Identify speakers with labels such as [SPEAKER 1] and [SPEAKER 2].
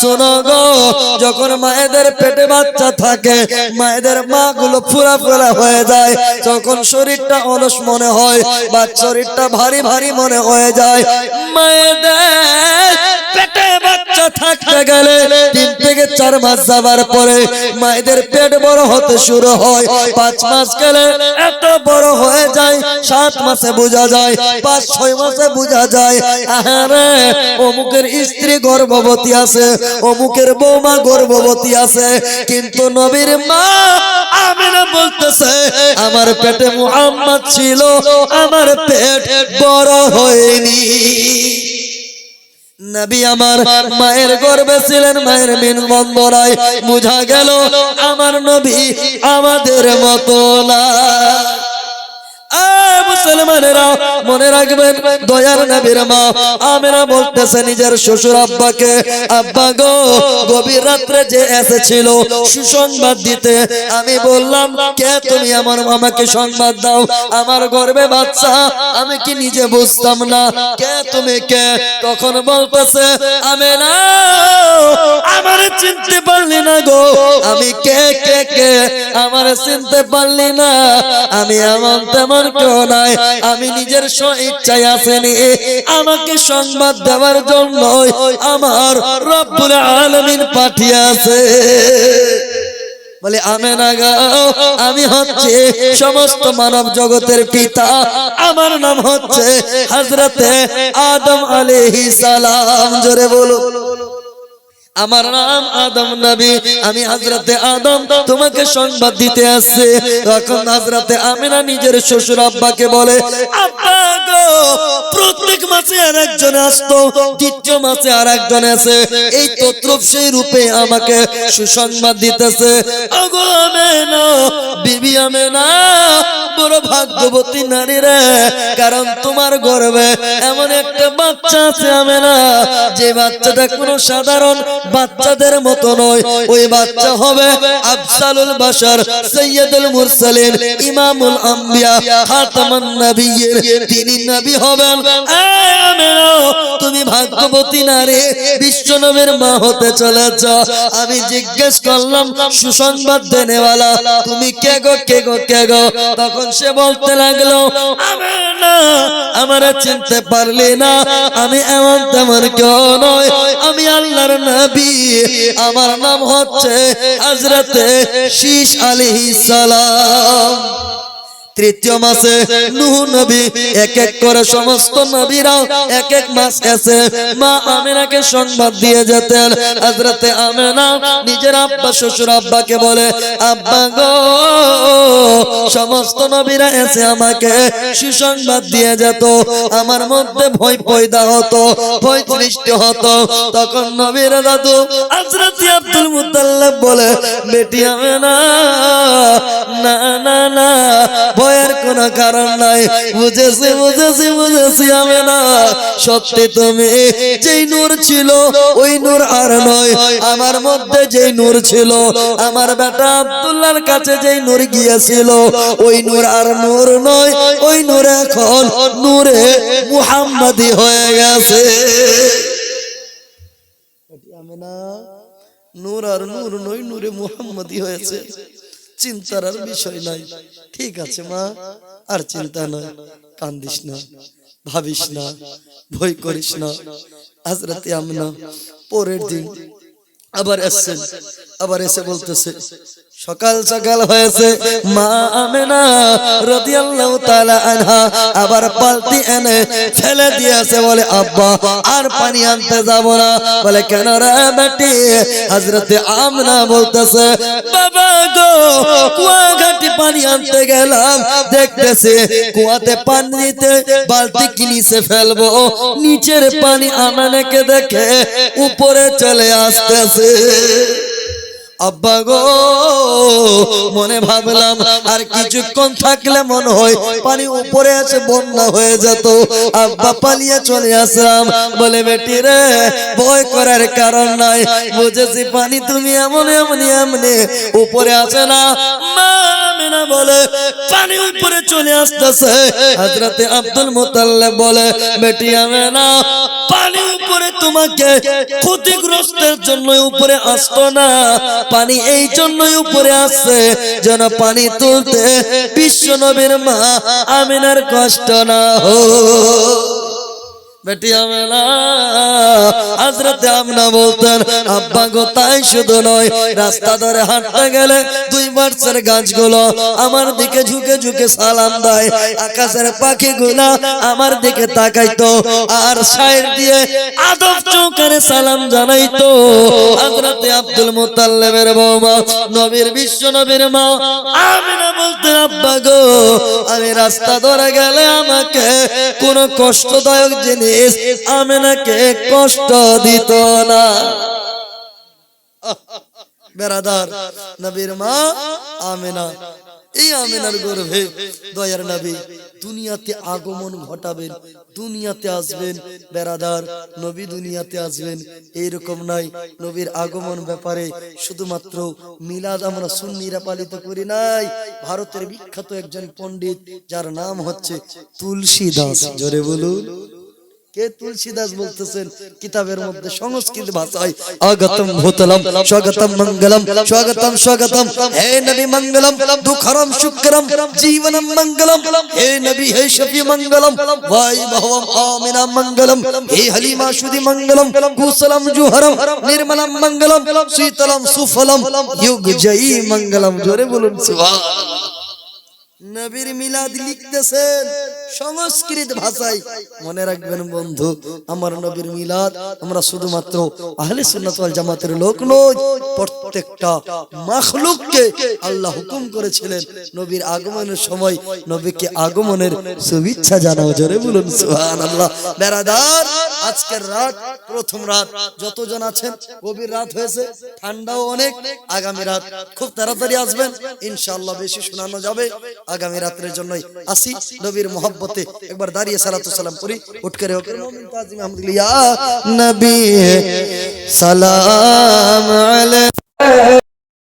[SPEAKER 1] শোনো গো, যখন মায়েদের পেটে বাচ্চা থাকে, মায়েদের মা গুলো ফুরা ফুরা হয়ে যায়। তখন শরীরটা অলস মনে হয়, বা শরীরটা ভারী ভারী মনে হয়ে যায়, মায়েদের চার মাস যাবার পরে মায়েদের পেট বড় হতে শুরু হয়। পাঁচ মাস গেলে এত বড় হয়ে যায়, সাত মাসে বোঝা যায়, পাঁচ, ছয় মাসে বোঝা যায় অমুকের স্ত্রী গর্ভবতী আছে, অমুকের বৌমা গর্ভবতী আছে, কিন্তু নবীর মা আমিনা বলতেছে, আমার পেটে মুহাম্মদ ছিল, আমার পেট বড় হয়নি। নবী আমার মায়ের গর্বে ছিলেন, মায়ের মিন বন্দরায় বুঝা গেল, আমার নবী আমাদের মতো না। মুসলমানেরা, মনে রাখবেন, দয়ার নবীর মা আমেরা বলতেছে নিজের শ্বশুর আব্বাকে, আব্বা গো, গভীর রাত্রে যে এসেছিল সুসংবাদ দিতে, আমি বললাম, কে তুমি আমার সংবাদ দাও? আমার গর্বে বাচ্চা, আমি কি নিজে বুঝতাম না? কে তুমি কে? তখন বলতেছে আমি না আমার চিনতে পারলি না গো। আমি কে কে কে? আমার চিনতে পারলি না। আমি এমন তেমন নাই। আমি নিজের স্ব ইচ্ছায় আসেনি। আমাকে সংবাদ দেওয়ার জন্য আমার রব্বুল আলামিন পাঠিয়েছে। বলে, আমেনা গাও আমি হচ্ছে সমস্ত মানব জগতের পিতা। আমার নাম হচ্ছে হজরতে আদম আলাইহিস সালাম। জোরে বলো। আমার নাম আদম নবী। আমি হজরতে আদম তোমাকে সংবাদ দিতে আসছে। তখন হজরতে আমিনা নিজের শ্বশুর আব্বাকে বলে, আব্বা গো, প্রত্যেক মাসে আর একজন আসতো, দ্বিতীয় মাসে আর একজন আসে এই সেই রূপে আমাকে সুসংবাদ দিতেছে। আমেনা বড় ভাগ্যবতী কারণ তোমার গর্বে এমন একটা বাচ্চা আছে আমেনা। যে বাচ্চাটা কোনো সাধারণ বাচ্চাদের মতো নয়, ওই বাচ্চা হবে আফসালুল বাশার, সৈয়দুল মুরসালিন, ইমামুল আম্বিয়া, খাতামান নবিয়্যির তিনি নবী হবেন। তুমি ভাগ্যবতী নারী নবীর মা হতে চলেছ। আমি জিজ্ঞেস করলাম, সুসংবাদ দেনেওয়ালা, তুমি কে গো কে গো কে গো? তখন সে বলতে লাগল আমার চিনতে পারলি না, আমি এমন তেমন কেউ নয় আল্লাহর নবী আমার নাম হচ্ছে হজরত শীষ আলাইহিস সালাম। তৃতীয় মাসে নূহ নবী এক এক করে সমস্ত নবীরা এক এক মাস এসে মা আমিনাকে সংবাদ দিয়ে যেতেন। হযরতে আমিনা নিজের আব্বা, শ্বশুর আব্বাকে বলে, আব্বা গো, সমস্ত নবীরা এসে আমাকে সুসংবাদ দিয়ে যেত। আমার মধ্যে ভয় পয়দা হতো, ভয় সৃষ্টি হতো। তখন নবীর দাদু হযরতে আব্দুল মুতাল্লিব বলে, বেটি আমিনা, না না না ভয়ের কোন কারণ নাই। বুঝেছি বুঝেছি বুঝেছি আমি না। সত্যি তুমি, যেই নূর ছিল, ওই নূর আর নয়। আমার মধ্যে যেই নূর ছিল, আমার বেটা আব্দুল্লাহর কাছে যেই নূর গিয়েছিল, ওই নূর আর নূর নয়। ওই নূর এখন নূরে মুহাম্মাদি হয়ে গেছে। নূর আর নূর নয়, নূরে মুহাম্মাদি হয়েছে। চিন্তার আর বিষয় নাই। ঠিক আছে মা, আর চিন্তা নয় কান্দিস না, ভাবিস না, ভয় করিস না। আজ হাজরাতে আমনা পরের দিন আবার এসছেন আবার এসে বলতেছে সকাল সকাল হয়েছে। মা আমেনা রাদিয়াল্লাহু তাআলা আনহা আবার পালতি এনে ফেলে দিয়েছে বলে, আব্বা, আর পানি আনতে যাব না। বলে, কেন রে বেটি? হযরতে আমনা বলতেছে, বাবা গো, কুয়া ঘাটি পানি আনতে গেলাম। দেখতেছে কুয়াতে পানি নিতে বালতি কি নিচে ফেলব। নিচের পানি আমানেকে দেখে উপরে চলে আসতেছে। আব্বা গো, মনে ভাবলাম আর কিছুক্ষণ থাকলে মনে হয় পানি উপরে আছে, বন্যা হয়ে যেত। আব্বা পালিয়ে চলে আসলাম। বলে, বেটি রে, ভয় করার কারণ নাই। বুঝেছি পানি তুমি এমন এমন, এমনি উপরে আছে না। বলে, পানি উপরে চলে আসতেছে। হযরতে আব্দুল মুতাল্লিব বলে, বেটি আমেনা, পানি উপরে তোমাকে ক্ষতিগ্রস্তের জন্য উপরে আসতো না, পানি এই জন্যই উপরে আসছে যেন পানি তুলতে বিশ্ব নবীর মা আমিনার কষ্ট না হো তাই শুধু নয়, রাস্তা ধরে গেলে আমার দিকে ঝুঁকে ঝুঁকে সালাম দেয়। আকাশের পাখি পাখিগুলা আমার দিকে তাকাইতো, আর সাইড দিয়ে আদব চৌকারে সালাম জানাইতো হাজরতে আব্দুল মুতাল্লিবের বৌমা, নবীর বিশ্ব নবীর মা, আমিনা বলতেন আব্বা গো, আমি রাস্তা ধরে গেলে আমাকে কোন কষ্টদায়ক জিনিস আমেনাকে কষ্ট দিত না। বেরাদার, নবীর মা, আমেনা এই আমেনার গর্ভে দয়ার নবী দুনিয়াতে আগমন ঘটাবেন দুনিয়াতে আসবেন। বেরাদার নবী দুনিয়াতে আসবেন। এইরকম নাই নবীর আগমন ব্যাপারে শুধুমাত্র মিলাদ আমরা সুন্নিরা পালিত করি নাই। ভারতের বিখ্যাত একজন পণ্ডিত যার নাম হচ্ছে তুলসী দাস জোরে বলুন। কে তুলসীদাস বলতেছেন? কিতাবের মধ্যে সংস্কৃত ভাষায় আগতম ভূতলম স্বাগতম মঙ্গলম স্বাগতম স্বাগতম হে নবী মঙ্গলম দুঃখরম শুক্রম জীবনম মঙ্গলম হে নবী হে শফি মঙ্গলম ভাই ভবম আমিনা মঙ্গলম হে হলিমা সুদি মঙ্গলম কুশলম জুহরম নির্মলম মঙ্গলম শীতলম সুফলম যুগ জয়ী মঙ্গলম। জোরে বলুন সুবহানাল্লাহ। নবীর মিলাদ লিখতেছেন, সংস্কৃত ভাষায়। মনে রাখবেন বন্ধু, আমার নবীর মিলাদ আমরা শুধুমাত্র আহলে সুন্নাত ওয়াল জামাতের লোক নই প্রত্যেকটা মাখলুককে আল্লাহ হুকুম করেছিলেন নবীর আগমনের সময় নবীকে আগমনের শুভেচ্ছা জানাও, জোরে বলুন, সুবহানাল্লাহ। বেরাদার আজকের রাত, প্রথম রাত, যতজন আছেন, গভীর রাত হয়েছে, ঠান্ডাও অনেক, আগামী রাত খুব তাড়াতাড়ি আসবেন, ইনশাআল্লাহ বেশি শোনানো যাবে, আগামী রাত্রের জন্যই আসি, নবীর মোহব্বতে একবার দাঁড়িয়ে সালাতু সালাম করি, উঠ করে আহমদুল্লাহ নবী, সালাম আলাইহি